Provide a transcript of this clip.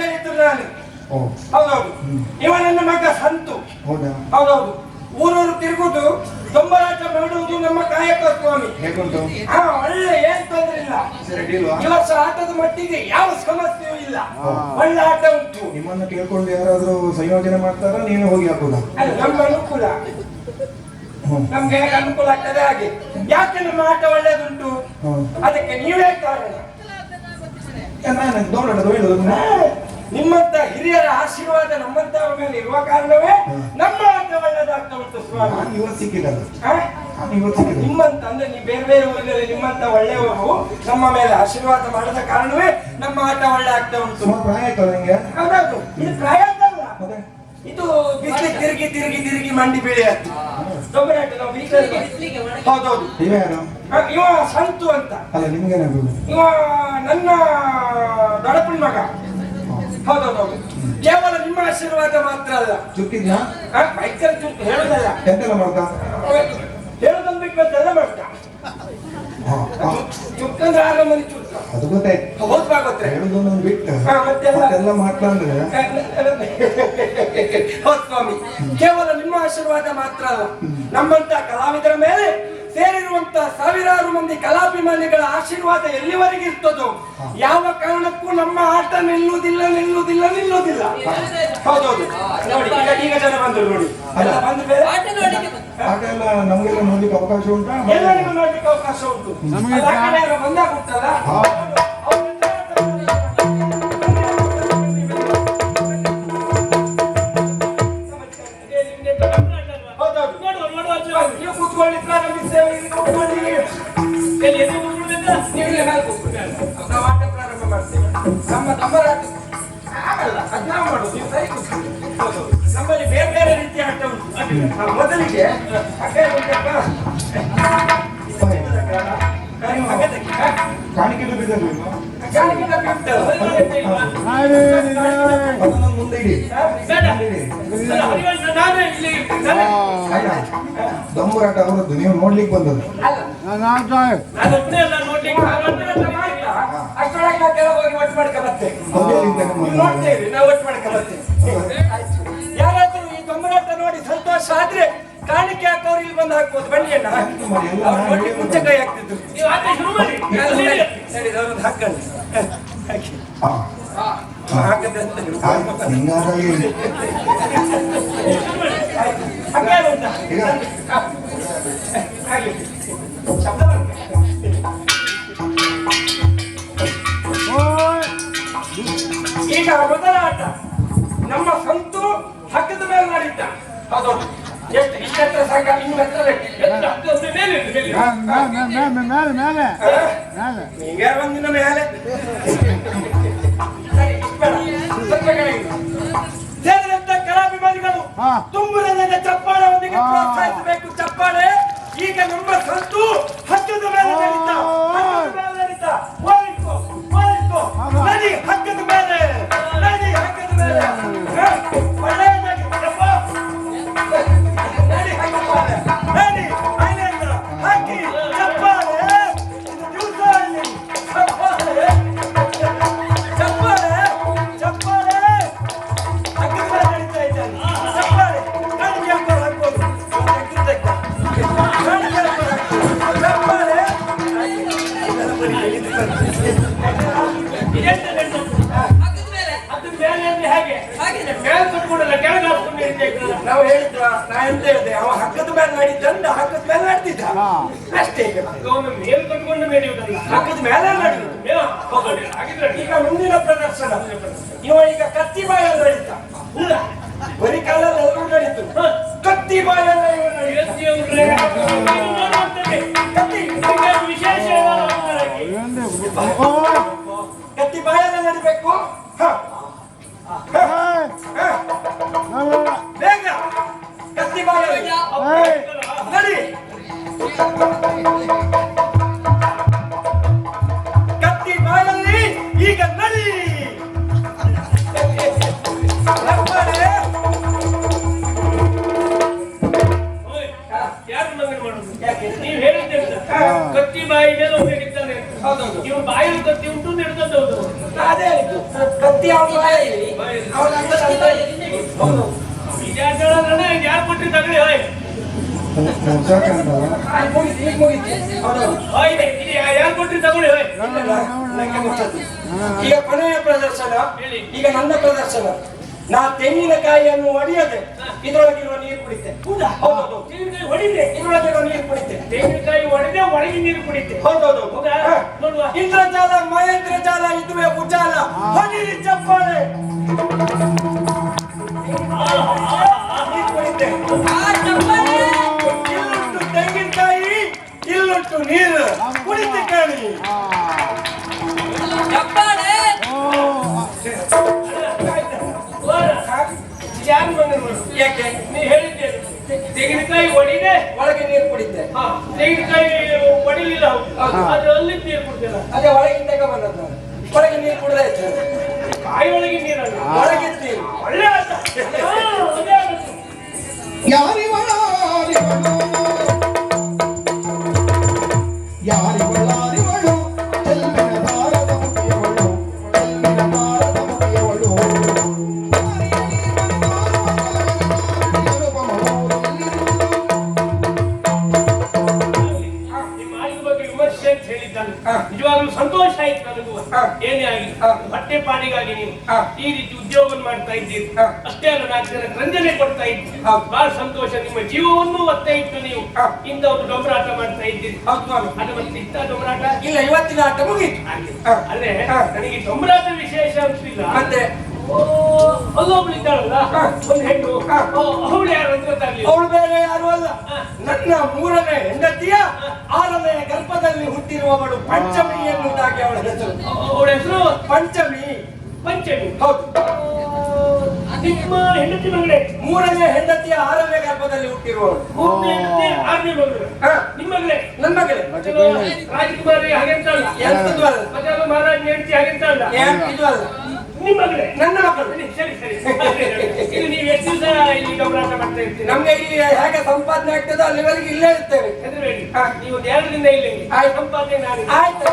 ಹೇಳಿದ್ರು ನಾನು ಹೌದೌದು. ಇವ ನನ್ನ ಮಗ ಸಂತು. ಹೌದಾ? ಹೌದೌದು. ಊರೂರು ತಿರುಗುದು ದೊಂಬರಾಟ ಮಾಡುವುದು ನಮ್ಮ ಕಾಯಕ ಸ್ವಾಮಿ. ಹಾ ಒಳ್ಳೆ ಏನ್ ತೊಂದ್ರೆ ಇಲ್ಲ. ಇವತ್ತು ಆಟದ ಮಟ್ಟಿಗೆ ಯಾವ ಸಮಸ್ಯೆಯೂ ಇಲ್ಲ. ಒಳ್ಳೆ ಆಟ ಉಂಟು. ನಿಮ್ಮನ್ನು ಕೇಳ್ಕೊಂಡು ಯಾರಾದ್ರೂ ಸಂಯೋಜನೆ ಮಾಡ್ತಾರಾ? ನೀನು ಹೋಗಿ ಹಾಕುದ? ನಮ್ಮ ಅನುಕೂಲ. ನಮ್ಗೆ ಹೇಗೆ ಅನುಕೂಲ ಆಗ್ತದೆ ಹಾಗೆ. ಯಾಕೆ ನಮ್ಮ ಆಟ ಒಳ್ಳೇದುಂಟು? ಅದಕ್ಕೆ ನೀವೇ ಕಾರಣ. ನಾನು ದೊಡ್ಡ ನಿಮ್ಮಂತ ಹಿರಿಯರ ಆಶೀರ್ವಾದ ನಮ್ಮಂತವರ ಮೇಲೆ ಇರುವ ಕಾರಣವೇ ನಮ್ಮ ಆಟ ಒಳ್ಳೇದಾಗ್ತಾ ಉಂಟು ಸ್ವಾಮಿ. ಇವತ್ತು ಸಿಕ್ಕಿಲ್ಲ. ಇವತ್ತು ನಿಮ್ಮಂತ ಅಂದ್ರೆ ನೀವು ಬೇರೆ ಬೇರೆ ಊರಿನಲ್ಲಿ ನಿಮ್ಮಂತ ಒಳ್ಳೆಯವರು ನಮ್ಮ ಮೇಲೆ ಆಶೀರ್ವಾದ ಮಾಡದ ಕಾರಣವೇ ನಮ್ಮ ಆಟ ಒಳ್ಳೆ ಆಗ್ತಾ ಉಂಟು. ಹೌದೌದು. ಇದು ಪ್ರಾಯ ಮತ್ತೆ? ಇದು ಬಿಸಿಲಿ ತಿರುಗಿ ತಿರುಗಿ ತಿರುಗಿ ಮಂಡಿ ಬೀಳಿ ಆಗ್ತದೆ ದೊಂಬರಾಟ ನಾವು ಬೀಚಲ್ಲಿ ಹೌದೌದು. ನೀವೇ ಯಾರು? ಇವ ಸಂತು ಅಂತ. ಅಲ್ಲ ಇವ ನನ್ನ ದೊಡಪನ ಮಗ. ಹೌದೌದೌದು. ಕೇವಲ ನಿಮ್ಮ ಆಶೀರ್ವಾದ ಮಾತ್ರ ಅಲ್ಲ. ಚುಕ್ಕಿದ್ಯಾ? ಮೈಕಲ್ ಚುರುಕು ಹೇಳುದಲ್ಲ. ಎಂತೆಲ್ಲ ಮಾಡ್ತಾ? ಹೇಳೋದೊಂದು ಬಿಟ್ಟು ಮತ್ತೆಲ್ಲ ಮಾಡ್ತಾ. ಚುಕ್ಕಂದ್ರೆ ಆಗ ಮಂದಿ ಚುಕ್ಕ. ಅದು ಗೊತ್ತಾಯ್ತು ಹೌದು ಭಾಗವತ್ರೆ ಹೇಳುದೊಂದು ಬಿಟ್ಟು. ಮತ್ತೆಲ್ಲ? ಮಾತಾಡಿದ್ರೆ ಹೌದು ಸ್ವಾಮಿ ಕೇವಲ ನಿಮ್ಮ ಆಶೀರ್ವಾದ ಮಾತ್ರ ಅಲ್ಲ. ನಮ್ಮಂತ ಕಲಾವಿದರ ಮೇಲೆ ಸೇರಿರುವಂತ ಸಾವಿರಾರು ಮಂದಿ ಕಲಾಭಿಮಾನಿಗಳ ಆಶೀರ್ವಾದ ಎಲ್ಲಿವರೆಗೆ ಇರ್ತದೋ? ಯಾವ ಕಾರಣಕ್ಕೂ ನಮ್ಮ ಆಟ ನಿಲ್ಲುವುದಿಲ್ಲ ನಿಲ್ಲುವುದಿಲ್ಲ ನಿಲ್ಲುವುದಿಲ್ಲ. ಹೌದೌದು. ನೋಡಿ ಈಗ ಈಗ ಜನ ಬಂದ್ರು ನೋಡಿ. ಎಲ್ಲ ಬಂದು ಬೇರೆ? ಆಗ ಎಲ್ಲ ನಮಗೆಲ್ಲ ನೋಡ್ಲಿಕ್ಕೆ ಅವಕಾಶ ಉಂಟು? ಎಲ್ಲರಿಗೂ ನೋಡ್ಲಿಕ್ಕೆ ಅವಕಾಶ ಉಂಟು. ಬಂದಾಗ ನೀವು. ನಾವು ಆಟ ಪ್ರಾರಂಭ ಮಾಡ್ತೇವೆ ನಮ್ಮ ರಾಜ್ಯ ಆಗಲ್ಲ ಅದ್ ನಾವು ಮಾಡೋದು ನೀವು ಸರಿ. ನಮ್ಮಲ್ಲಿ ಬೇರೆ ಬೇರೆ ರೀತಿಯ ಆಟ ಉಂಟು ಮೊದಲಿಗೆ ಅಕ್ಕ ಉಂಟಪ್ಪ ನೀವು ಹಗ್ಗ ತೆಗಿ. ಹಾ? ಕಾಣಿಕೆ ಬಿದ್ದಲ್ವ ಜಾಲಿಗೆ ಡಬ್ಬಿ ಉಂಟಲ್ಲ? ಅದನ್ನ ಮುಂದೆ ಇಡಿ ದಮ್ಮುರಾಟ ಅವರದ್ದು ನೀವು ನೋಡ್ಲಿಕ್ಕೆ ಬಂದದ್ದು ಯಾರಾದ್ರೂ ಈ ದೊಂಬರಾಟ ನೋಡಿ ಸಂತೋಷ ಆದ್ರೆ ಕಾಣಿಕೆ ಹಾಕೋರು ಇಲ್ಲಿ ಬಂದು ಹಾಕ್ಬೋದು ಬನ್ನಿ ಅಣ್ಣ. ಅವ್ರು ನೋಡಿ ಮುಂಚೆ ಕೈ ಹಾಕ್ತಿದ್ರು. ಹಾಕೊಂಡು ಹಾಕಿ ಹಾ. ಹಾಕದೆ ಅಂತ ಹೌದೌದು ಎಷ್ಟು ಇಷ್ಟೆತ್ರ ಸಂಘ ಈಗ ಒಂದಿನ ಮೇಲೆ ಬೇಡ. ಸ್ವಲ್ಪ ಕೆಳಗೆ. ಸೇರಿದಂತ ಕಲಾಭಿಮಾನಿಗಳು ಹಾ. ತುಂಬುರದ ಚಪ್ಪಾಳೆ ಒಂದಿಗೆ ಪ್ರೋತ್ಸಾಹಿಸಬೇಕು. ಚಪ್ಪಾಳೆ ಈಗ ನಮ್ಮ ಸಂತು ನಾವು ಹೇಳಿದ್ವ ನಾ ಎಂತ ಹೇಳಿದೆ? ಅವ ಹಗ್ಗದ ಮೇಲೆ ನಡೀತಂದ ಹಗ್ಗದ ಮೇಲೆ ನಡೆದಿದ್ದ ಅಷ್ಟೇ ಈಗ. ಹಗ್ಗದ ಮೇಲೆ ನಡೆಯುದು ಈಗ ಮುಂದಿನ ಪ್ರದರ್ಶನ. ಇವ ಈಗ ಕತ್ತಿ ಬಾಯಲ್ಲಿ ನಡೀತ ಬರೀ ಕಾಲಲ್ಲಿ ಎಲ್ಲರೂ ನಡೀತು ಕತ್ತಿ ಬಾಯಲ್ಲಿ ಇವ ನಡೀತ ನಡಿ ಕತ್ತಿ ಈಗ ನಡಿ ಚಪ್ಪಾಳೆ. ಮಾಡೋದು ನೀವು ಹೇಳಿದ್ದೆ ಕತ್ತಿ ಬಾಯಿ ಮೇಲೆ ಒಬ್ಬ ಹಿಡಿತಾನೆ ಇವ್ರು ಬಾಯಲ್ಲಿ ಕತ್ತಿ ಉಂಟು ಹೋದ್ರು ಅದೇ ಕತ್ತಿ ಅವನ ಬಾಯಲ್ಲಿ ಹೌದು ಯಾರು ಯಾರು ಕೊಟ್ರಿ ಹೋಯ್ ಈಗ ಕೊನೆಯ ಪ್ರದರ್ಶನ. ಈಗ ನನ್ನ ಪ್ರದರ್ಶನ ನಾ ತೆಂಗಿನಕಾಯಿಯನ್ನು ಒಡೆಯದೆ, ಇದರೊಳಗಿರುವ ನೀರು ಕುಡಿತೆ ಹೌದೌದು ಹೊಡಿದೆ ಇದರೊಳಗಿರುವ ನೀರು ಕುಡಿತೆ ತೆಂಗಿನಕಾಯಿ ಹೊಡೆದೆ ಒಳಗೆ ನೀರು ಕುಡಿತೆ ಹೌದೌದು. ಇಂದ್ರಜಾಲ ಮಹೇಂದ್ರ ಜಾಲ ಇದುವೆ ಉಜಾಲ ಹೊಡಿರಿ ಚಪ್ಪಾಳೆ ನೀರು ಕುಡಿತೆ ಇಲ್ಲುಂಟು ತೆಂಗಿನಕಾಯಿ ಇಲ್ಲುಂಟು ನೀರು ಕುಡಿತು ಕಾಣಿ. ಯಾಕೆ ನೀ ಹೇಳಿದ್ದೆ ತೆಂಗಿನಕಾಯಿ ಒಡಿದೆ ಒಳಗೆ ನೀರು ಕುಡಿತೆ ಹಾ ತೆಂಗಿನಕಾಯಿ ಹೊಡಿಲಿಲ್ಲ ಅದು ಅಲ್ಲಿ ನೀರು ಕುಡ್ದಿಲ್ಲ ಅದೇ ಒಳಗಿಂದಾಗ ಬಂದದ್ದು ಒಳಗೆ ನೀರು ಕುಡ್ದಾಯ್ತು ಕಾಯಿ ಒಳಗೆ ನೀರಲ್ಲ ಒಳಗೆ ನೀರು. ಒಳ್ಳೆ ಏನೇ ಆಗಲಿ. ಹೊಟ್ಟೆ ಪಾಡಿಗಾಗಿ ನೀವು. ಈ ರೀತಿ ಉದ್ಯೋಗ ಮಾಡ್ತಾ ಇದ್ದೀರಿ. ಅಷ್ಟೇ ಅಲ್ಲ ನಾಲ್ಕು ಜನ ರಂಜನೆ ಕೊಡ್ತಾ ಇದ್ದೀರಿ. ಬಹಳ ಸಂತೋಷ ನಿಮ್ಮ ಜೀವವನ್ನು ಒತ್ತೆ ಇಟ್ಟು ನೀವು. ಇಂದ ಒಂದು ಡೊಮರಾಟ ಮಾಡ್ತಾ ಇದ್ದೀರಿ. ಅದು ಮತ್ತೆ ಇತ್ತ ಡೊಂಬರಾಟ ಇಲ್ಲ ಇವತ್ತಿನ ಆಟ ಮುಗೀತು ಅಂದ್ರೆ ಅಲ್ಲೇ ನನಗೆ ಡೊಮರಾಟ ವಿಶೇಷ ಅನ್ಸಿಲ್ಲ ಮತ್ತೆ. ಒಂದು ಹೆಣ್ಣು. ಅವಳು ಯಾರು ಅಂತ ಅವಳು ಬೇರೆ ಯಾರು ಅಲ್ಲ. ನನ್ನ ಮೂರನೇ ಹೆಂಡತಿಯ ಆರನೆಯ ಗರ್ಭದಲ್ಲಿ ಹುಟ್ಟಿರುವವಳು ಪಂಚಮಿ ಎನ್ನುವುದಾಗಿ ಅವಳ ಹೆಸರು. ಅವಳ ಹೆಸರು? ಪಂಚಮಿ. ಪಂಚಮಿ. ಹೌದು. ನಿಮ್ಮ ಹೆಂಡತಿ ಮಗಳೇ? ಮೂರನೇ ಹೆಂಡತಿಯ ಆರನೇ ಗರ್ಭದಲ್ಲಿ ಹುಟ್ಟಿರುವವಳು. ಮೂರನೇ ಹೆಂಡತಿ ಆರನೇ ಮಗಳು. ನಿಮ್ಮ ಮಗಳೇ? ನನ್ನ ಮಗಳೇ. ರಾಜಕುಮಾರಿ ಹಾಗೆ ಅಲ್ಲ. ಎಂತದ್ದು ಅಲ್ಲ? ಮತ್ತೆ ಮಹಾರಾಜ ಹೆಂಡತಿ ಹಾಗೆ ಅಲ್ಲ. ಏನ್ ಇದು ಅಲ್ಲ? ನಿಮ್ಮ ಮಗಳೇ ನನ್ನ ಮಕ್ಕಳು. ಸರಿ ಸರಿ ಇದು ನೀವು ಎಷ್ಟು ದಿವಸ ಇಲ್ಲಿ ಗಮನಾಟ ಮಾಡ್ತಾ ಇರ್ತೀರಾ? ನಮ್ಗೆ ಇಲ್ಲಿ ಹೇಗೆ ಸಂಪಾದನೆ ಆಗ್ತದೋ ಅಲ್ಲಿವರೆಗೆ ಇಲ್ಲೇ ಇರ್ತೇವೆ. ಹೆದರಬೇಡಿ. ನೀವು ಎರಡರಿಂದ ಇಲ್ಲಿ. ಸಂಪಾದನೆ ನಾನು ಆಯ್ತು.